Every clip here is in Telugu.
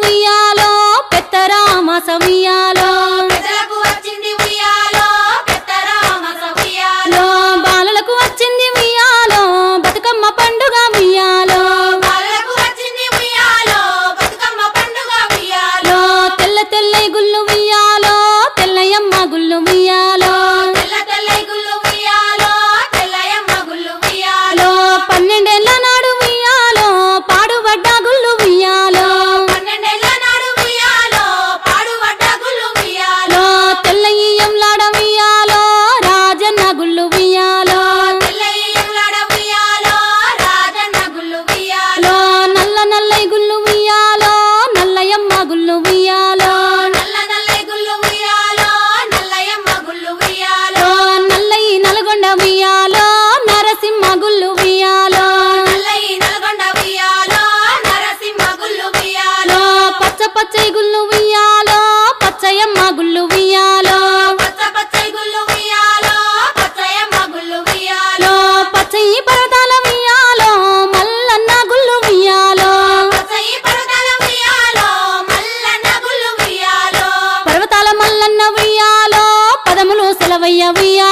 ఉయ్యాలో పెత్తరామాస సమయాలో ஐயவியா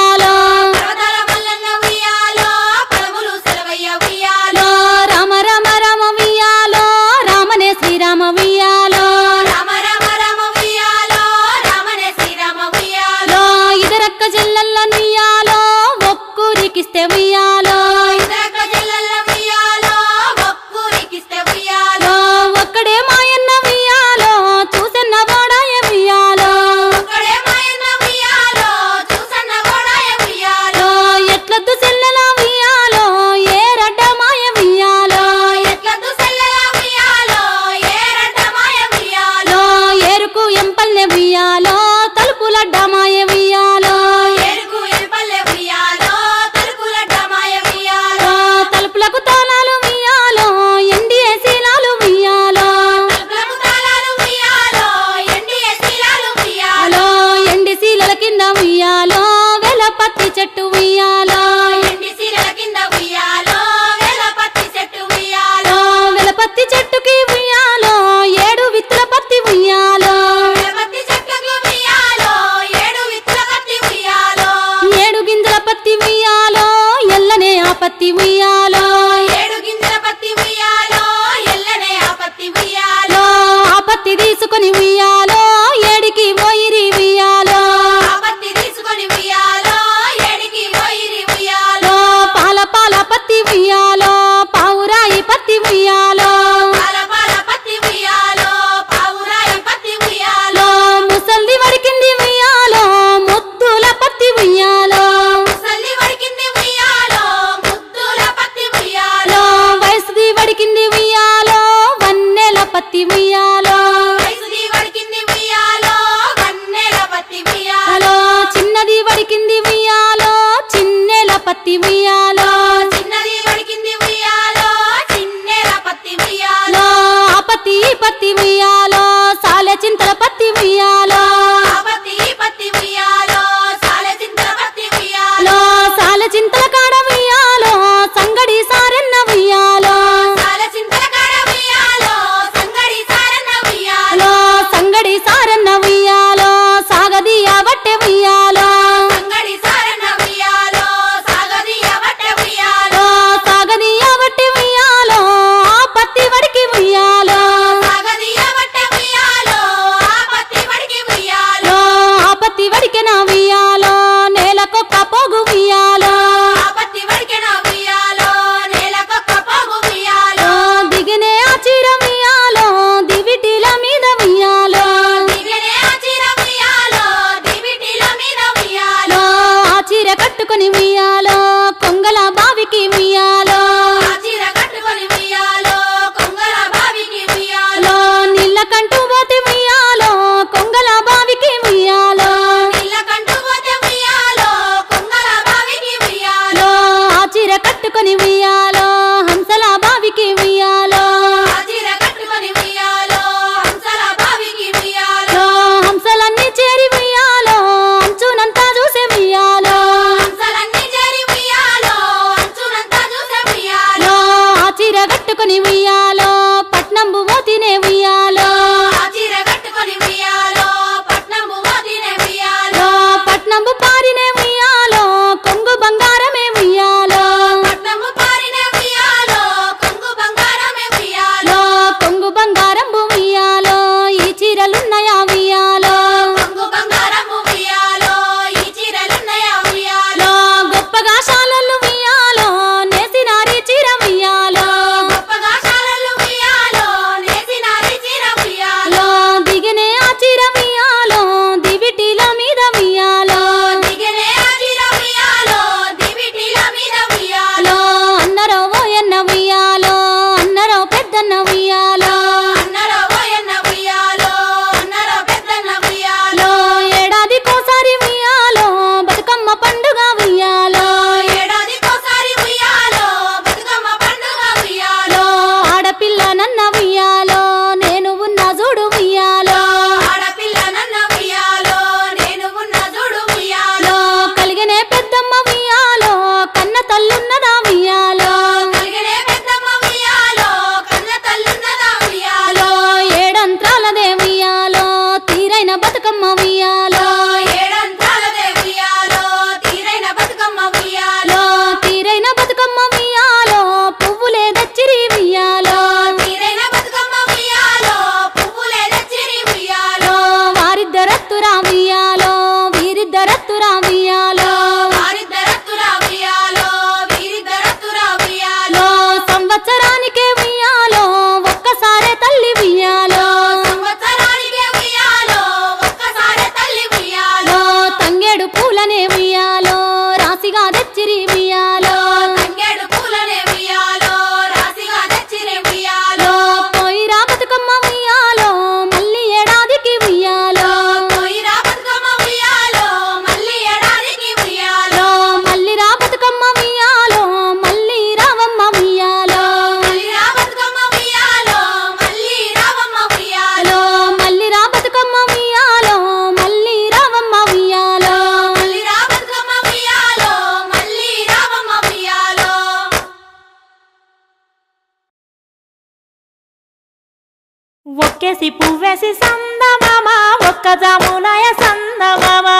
ఒక్కేసి పువ్వేసి సందమామా ఒక్క జామునాయ సందమామా.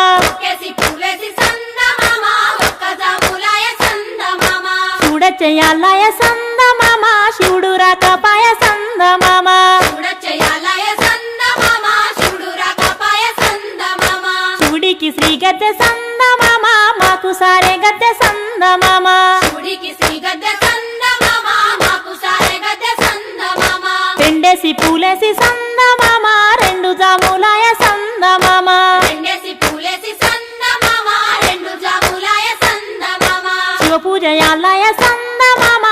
చూడ చేయాలయ సందమామా శివుడు రాక মামা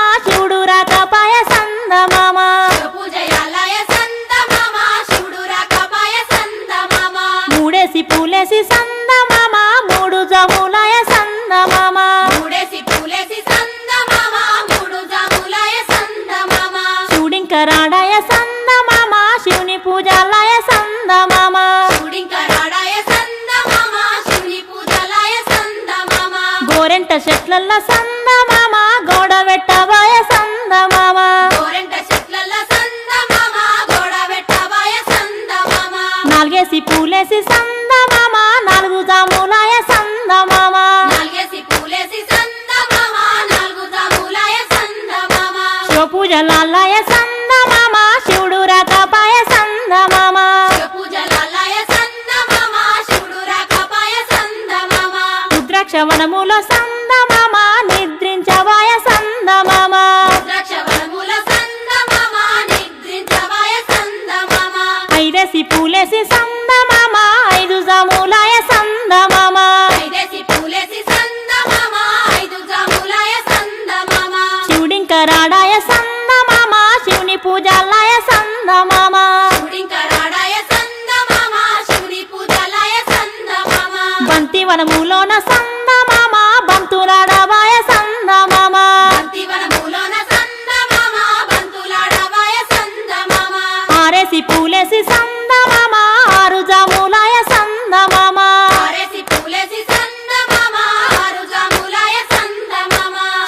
గోరెంట చెట్ల సందమామ గోడ పెట్టబోయ సందమామ. గోరెంట చెట్ల సందమామ గోడ పెట్టబోయ సందమామ. నాలుగేసి పూలేసి సందమామ నాలుగు జాములాయ సందమామ. నాలుగేసి పూలేసి సందమామ నాలుగు జాములాయ సందమామ. శివపూజలాలయ సందమామ శివుడు రాకపాయ సందమామ. శివపూజలాలయ సందమామ శివుడు రాకపాయ సందమామ. రుద్రాక్ష వనములో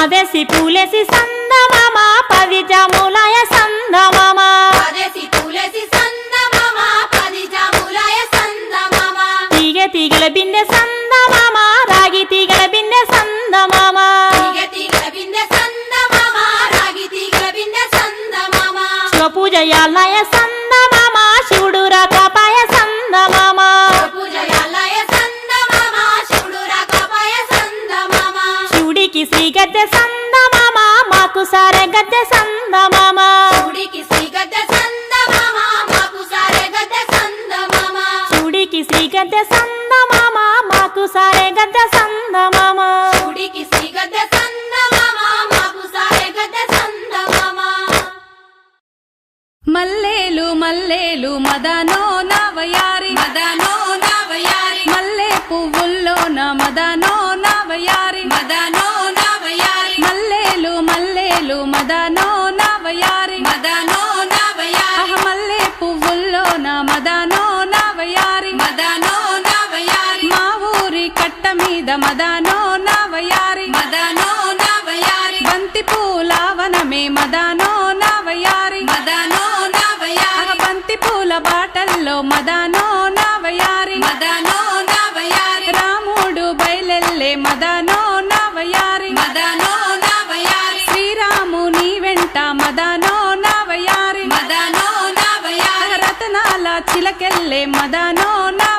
పదేసి పూలేసి సందమామ పదిజములయ సందమామ. తిగ తీగల బిందె సంద మల్లేలు మల్లేలు మదనో నవయారి మదనో నవయారి మల్లె పువ్వుల్లో నా మదనో నవయారి మదనో నవయారి మల్లేలు మల్లేలు మదనో నవయారి మదనో నవయారి మల్లె పువ్వుల్లో నా మదనో నవయారి మదనో నవయారి మా ఊరి కట్ట మీద మదనో నవయారి మదనో నవయారి బంతి పూలావనమే మదనో మదనో నవయారి. మదనో నవయారి. రాముడు బయలెల్లే మదనో నవయారి. మదనో నవయారి. శ్రీరాము నీ వెంట మదనో నవయారి. మదనో నవయారి. రతనాల చిలకెల్లే మదనో నవ